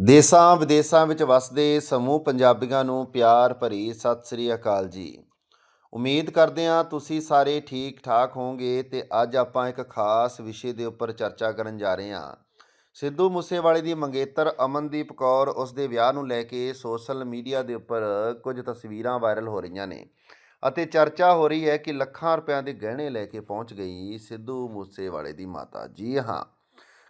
ਦੇਸਾਂ ਵਿਦੇਸਾਂ ਵਿੱਚ ਵਸਦੇ ਸਮੂਹ ਪੰਜਾਬੀਆਂ ਨੂੰ ਪਿਆਰ ਭਰੀ ਸਤਿ ਸ੍ਰੀ ਅਕਾਲ ਜੀ। ਉਮੀਦ ਕਰਦੇ ਹਾਂ ਤੁਸੀਂ ਸਾਰੇ ਠੀਕ ਠਾਕ ਹੋਵੋਗੇ ਤੇ ਅੱਜ ਆਪਾਂ ਇੱਕ ਖਾਸ ਵਿਸ਼ੇ ਦੇ ਉੱਪਰ ਚਰਚਾ ਕਰਨ ਜਾ ਰਹੇ ਹਾਂ। ਸਿੱਧੂ ਮੂਸੇਵਾਲੇ ਦੀ ਮੰਗੇਤਰ ਅਮਨਦੀਪ ਕੌਰ ਉਸ ਦੇ ਵਿਆਹ ਨੂੰ ਲੈ ਕੇ ਸੋਸ਼ਲ ਮੀਡੀਆ ਦੇ ਉੱਪਰ ਕੁਝ ਤਸਵੀਰਾਂ ਵਾਇਰਲ ਹੋ ਰਹੀਆਂ ਨੇ ਅਤੇ ਚਰਚਾ ਹੋ ਰਹੀ ਹੈ ਕਿ ਲੱਖਾਂ ਰੁਪਇਆਂ ਦੇ ਗਹਿਣੇ ਲੈ ਕੇ ਪਹੁੰਚ ਗਈ ਸਿੱਧੂ ਮੂਸੇਵਾਲੇ ਦੀ ਮਾਤਾ। ਜੀ ਹਾਂ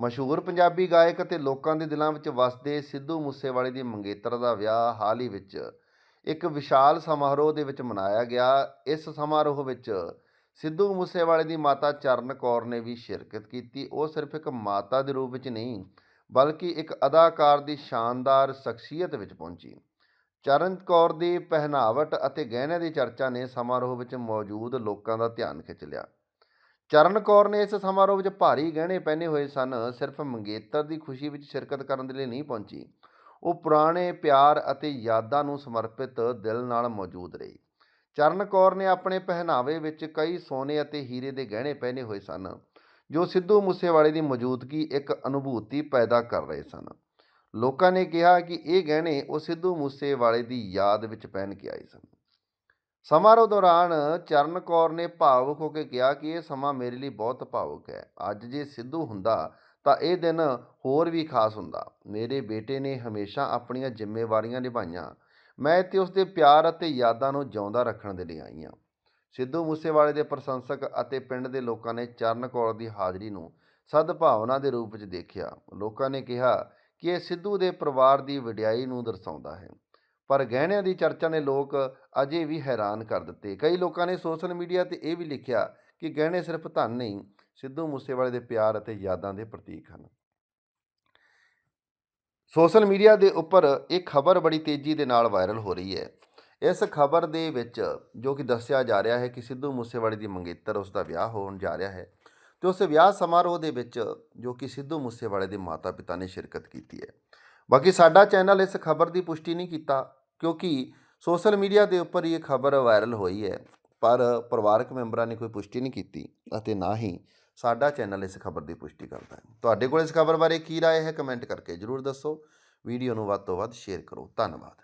ਮਸ਼ਹੂਰ ਪੰਜਾਬੀ ਗਾਇਕ ਅਤੇ ਲੋਕਾਂ ਦੇ ਦਿਲਾਂ ਵਿੱਚ ਵਸਦੇ ਸਿੱਧੂ ਮੂਸੇਵਾਲੇ ਦੀ ਮੰਗੇਤਰ ਦਾ ਵਿਆਹ ਹਾਲ ਹੀ ਵਿੱਚ ਇੱਕ ਵਿਸ਼ਾਲ ਸਮਾਰੋਹ ਦੇ ਵਿੱਚ ਮਨਾਇਆ ਗਿਆ। ਇਸ ਸਮਾਰੋਹ ਵਿੱਚ ਸਿੱਧੂ ਮੂਸੇਵਾਲੇ ਦੀ ਮਾਤਾ ਚਰਨ ਕੌਰ ਨੇ ਵੀ ਸ਼ਿਰਕਤ ਕੀਤੀ। ਉਹ ਸਿਰਫ ਇੱਕ ਮਾਤਾ ਦੇ ਰੂਪ ਵਿੱਚ ਨਹੀਂ, ਬਲਕਿ ਇੱਕ ਅਦਾਕਾਰ ਦੀ ਸ਼ਾਨਦਾਰ ਸ਼ਖਸੀਅਤ ਵਿੱਚ ਪਹੁੰਚੀ। ਚਰਨ ਕੌਰ ਦੀ ਪਹਿਨਾਵਟ ਅਤੇ ਗਹਿਣਿਆਂ ਦੀ ਚਰਚਾ ਨੇ ਸਮਾਰੋਹ ਵਿੱਚ ਮੌਜੂਦ ਲੋਕਾਂ ਦਾ ਧਿਆਨ ਖਿੱਚ ਲਿਆ। ਚਰਨ ਕੌਰ ਨੇ ਇਸ ਸਮਾਰੋਹ ਵਿੱਚ ਭਾਰੀ ਗਹਿਣੇ ਪਹਿਨੇ ਹੋਏ ਸਨ, ਸਿਰਫ ਮੰਗੇਤਰ ਦੀ ਖੁਸ਼ੀ ਵਿੱਚ ਸ਼ਿਰਕਤ ਕਰਨ ਦੇ ਲਈ ਨਹੀਂ ਪਹੁੰਚੀ। ਉਹ ਪੁਰਾਣੇ ਪਿਆਰ ਅਤੇ ਯਾਦਾਂ ਨੂੰ ਸਮਰਪਿਤ ਦਿਲ ਨਾਲ ਮੌਜੂਦ ਰਹੀ। ਚਰਨ ਕੌਰ ਨੇ ਆਪਣੇ ਪਹਿਨਾਵੇ ਵਿੱਚ ਕਈ ਸੋਨੇ ਅਤੇ ਹੀਰੇ ਦੇ ਗਹਿਣੇ ਪਹਿਨੇ ਹੋਏ ਸਨ, ਜੋ ਸਿੱਧੂ ਮੂਸੇਵਾਲੇ ਦੀ ਮੌਜੂਦਗੀ ਇੱਕ ਅਨੁਭੂਤੀ ਪੈਦਾ ਕਰ ਰਹੇ ਸਨ। ਲੋਕਾਂ ਨੇ ਕਿਹਾ ਕਿ ਇਹ ਗਹਿਣੇ ਉਹ ਸਿੱਧੂ ਮੂਸੇਵਾਲੇ ਦੀ ਯਾਦ ਵਿੱਚ ਪਹਿਨ ਕੇ ਆਏ ਸਨ। ਸਮਾਰੋਹ ਦੌਰਾਨ ਚਰਨ ਕੌਰ ਨੇ ਭਾਵੁਕ ਹੋ ਕੇ ਕਿਹਾ ਕਿ ਇਹ ਸਮਾਂ ਮੇਰੇ ਲਈ ਬਹੁਤ ਭਾਵੁਕ ਹੈ। ਅੱਜ ਜੇ ਸਿੱਧੂ ਹੁੰਦਾ ਤਾਂ ਇਹ ਦਿਨ ਹੋਰ ਵੀ ਖਾਸ ਹੁੰਦਾ। ਮੇਰੇ ਬੇਟੇ ਨੇ ਹਮੇਸ਼ਾ ਆਪਣੀਆਂ ਜ਼ਿੰਮੇਵਾਰੀਆਂ ਨਿਭਾਈਆਂ। ਮੈਂ ਇੱਥੇ ਉਸ ਦੇ ਪਿਆਰ ਅਤੇ ਯਾਦਾਂ ਨੂੰ ਜਿਉਂਦਾ ਰੱਖਣ ਦੇ ਲਈ ਆਈ ਹਾਂ। ਸਿੱਧੂ ਮੂਸੇਵਾਲੇ ਦੇ ਪ੍ਰਸ਼ੰਸਕ ਅਤੇ ਪਿੰਡ ਦੇ ਲੋਕਾਂ ਨੇ ਚਰਨ ਕੌਰ ਦੀ ਹਾਜ਼ਰੀ ਨੂੰ ਸਦਭਾਵਨਾ ਦੇ ਰੂਪ ਵਿੱਚ ਦੇਖਿਆ। ਲੋਕਾਂ ਨੇ ਕਿਹਾ ਕਿ ਇਹ ਸਿੱਧੂ ਦੇ ਪਰਿਵਾਰ ਦੀ ਵਡਿਆਈ ਨੂੰ ਦਰਸਾਉਂਦਾ ਹੈ। ਪਰ ਗਹਿਣਿਆਂ ਦੀ ਚਰਚਾ ਨੇ ਲੋਕ ਅਜੇ ਵੀ ਹੈਰਾਨ ਕਰ ਦਿੱਤੇ। ਕਈ ਲੋਕਾਂ ਨੇ ਸੋਸ਼ਲ ਮੀਡੀਆ ਤੇ ਇਹ ਵੀ ਲਿਖਿਆ ਕਿ ਗਹਿਣੇ ਸਿਰਫ ਧਨ ਨਹੀਂ, ਸਿੱਧੂ ਮੂਸੇਵਾਲੇ ਦੇ ਪਿਆਰ ਅਤੇ ਯਾਦਾਂ ਦੇ ਪ੍ਰਤੀਕ ਹਨ। ਸੋਸ਼ਲ ਮੀਡੀਆ ਦੇ ਉੱਪਰ ਇਹ ਖਬਰ ਬੜੀ ਤੇਜ਼ੀ ਦੇ ਨਾਲ ਵਾਇਰਲ ਹੋ ਰਹੀ ਹੈ। ਇਸ ਖਬਰ ਦੇ ਵਿੱਚ ਜੋ ਕਿ ਦੱਸਿਆ ਜਾ ਰਿਹਾ ਹੈ ਕਿ ਸਿੱਧੂ ਮੂਸੇਵਾਲੇ ਦੀ ਮੰਗੇਤਰ ਉਸ ਦਾ ਵਿਆਹ ਹੋਣ ਜਾ ਰਿਹਾ ਹੈ ਤੇ ਉਸ ਵਿਆਹ ਸਮਾਰੋਹ ਦੇ ਵਿੱਚ ਜੋ ਕਿ ਸਿੱਧੂ ਮੂਸੇਵਾਲੇ ਦੇ ਮਾਤਾ-ਪਿਤਾ ਨੇ ਸ਼ਿਰਕਤ ਕੀਤੀ ਹੈ। ਬਾਕੀ ਸਾਡਾ ਚੈਨਲ ਇਸ ਖਬਰ ਦੀ ਪੁਸ਼ਟੀ ਨਹੀਂ ਕੀਤਾ, ਕਿਉਂਕਿ ਸੋਸ਼ਲ ਮੀਡੀਆ ਦੇ ਉੱਪਰ ਇਹ ਖਬਰ ਵਾਇਰਲ ਹੋਈ ਹੈ, ਪਰ ਪਰਿਵਾਰਕ ਮੈਂਬਰਾਂ ਨੇ ਕੋਈ ਪੁਸ਼ਟੀ ਨਹੀਂ ਕੀਤੀ ਅਤੇ ਨਾ ਹੀ ਸਾਡਾ ਚੈਨਲ ਇਸ ਖਬਰ ਦੀ ਪੁਸ਼ਟੀ ਕਰਦਾ ਹੈ। ਤੁਹਾਡੇ ਕੋਲ ਇਸ ਖਬਰ ਬਾਰੇ ਕੀ ਰਾਏ ਹੈ, ਕਮੈਂਟ ਕਰਕੇ ਜਰੂਰ ਦੱਸੋ। ਵੀਡੀਓ ਨੂੰ ਵੱਧ ਤੋਂ ਵੱਧ ਸ਼ੇਅਰ ਕਰੋ। ਧੰਨਵਾਦ।